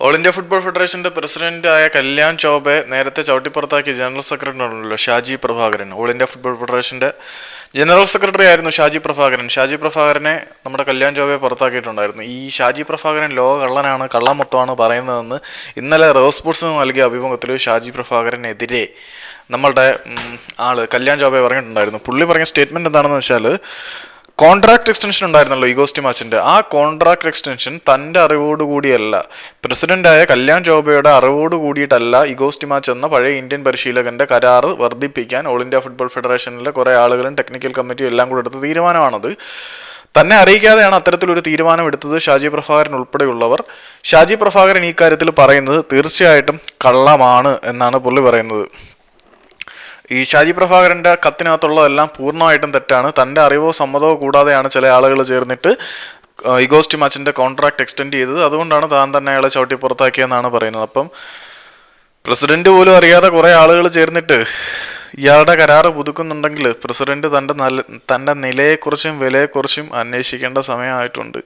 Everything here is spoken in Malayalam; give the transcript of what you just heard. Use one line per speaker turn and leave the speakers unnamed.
ഓൾ ഇന്ത്യ ഫുട്ബോൾ ഫെഡറേഷന്റെ പ്രസിഡന്റായ കല്യാൺ ചോബെ നേരത്തെ ചവിട്ടിപ്പുറത്താക്കിയ general secretary Shaji Prabhakaran. All India football ഫെഡറേഷന്റെ ജനറൽ സെക്രട്ടറി ആയിരുന്നു ഷാജി പ്രഭാകരൻ. ഷാജി പ്രഭാകരനെ നമ്മുടെ കല്യാൺ ചോബയെ പുറത്താക്കിയിട്ടുണ്ടായിരുന്നു. ഈ ഷാജി പ്രഭാകരൻ ലോക കള്ളനാണ് കള്ളമൊത്തമാണ് പറയുന്നതെന്ന് ഇന്നലെ റോസ് സ്പോർട്സിന് നൽകിയ അഭിമുഖത്തിൽ ഷാജി പ്രഭാകരനെതിരെ നമ്മളുടെ ആൾ കല്യാൺ ചോബയെ പറഞ്ഞിട്ടുണ്ടായിരുന്നു. പുള്ളി പറഞ്ഞ സ്റ്റേറ്റ്മെന്റ് എന്താണെന്ന് വെച്ചാൽ കോൺട്രാക്ട് എക്സ്റ്റൻഷൻ ഉണ്ടായിരുന്നല്ലോ ഈഗോസ്റ്റി മാച്ചിന്റെ ആ കോൺട്രാക്ട് എക്സ്റ്റൻഷൻ തന്റെ അറിവോട് കൂടിയല്ല. പ്രസിഡന്റായ കല്യാൺ ജോബയുടെ അറിവോട് കൂടിയിട്ടല്ല ഇഗോസ്റ്റി മാച്ച് എന്ന പഴയ ഇന്ത്യൻ പരിശീലകന്റെ കരാറ് വർദ്ധിപ്പിക്കാൻ ഓൾ ഇന്ത്യ ഫുട്ബോൾ ഫെഡറേഷനിലെ കുറെ ആളുകളും ടെക്നിക്കൽ കമ്മിറ്റിയും എല്ലാം കൂടെ എടുത്ത തീരുമാനമാണത്. തന്നെ അറിയിക്കാതെയാണ് അത്തരത്തിലൊരു തീരുമാനം എടുത്തത് ഷാജി പ്രഭാകരൻ ഉൾപ്പെടെയുള്ളവർ. ഷാജി പ്രഭാകരൻ ഈ കാര്യത്തിൽ പറയുന്നത് തീർച്ചയായിട്ടും കള്ളമാണ് എന്നാണ് പുള്ളി പറയുന്നത്. ഈ ഷാജി പ്രഭാകരന്റെ കത്തിനകത്തുള്ളതെല്ലാം പൂർണമായിട്ടും തെറ്റാണ്. തന്റെ അറിവോ സമ്മതമോ കൂടാതെയാണ് ചില ആളുകൾ ചേർന്നിട്ട് ഇഗോസ്റ്റി മാച്ചിന്റെ കോൺട്രാക്ട് എക്സ്റ്റെൻഡ് ചെയ്തത്. അതുകൊണ്ടാണ് താൻ തന്നെ അയാളെ ചവിട്ടി പുറത്താക്കിയെന്നാണ് പറയുന്നത്. അപ്പം പ്രസിഡന്റ് പോലും അറിയാതെ കുറെ ആളുകൾ ചേർന്നിട്ട് ഇയാളുടെ കരാറ് പുതുക്കുന്നുണ്ടെങ്കിൽ പ്രസിഡന്റ് തന്റെ നല്ല തന്റെ നിലയെക്കുറിച്ചും വിലയെക്കുറിച്ചും അന്വേഷിക്കേണ്ട സമയമായിട്ടുണ്ട്.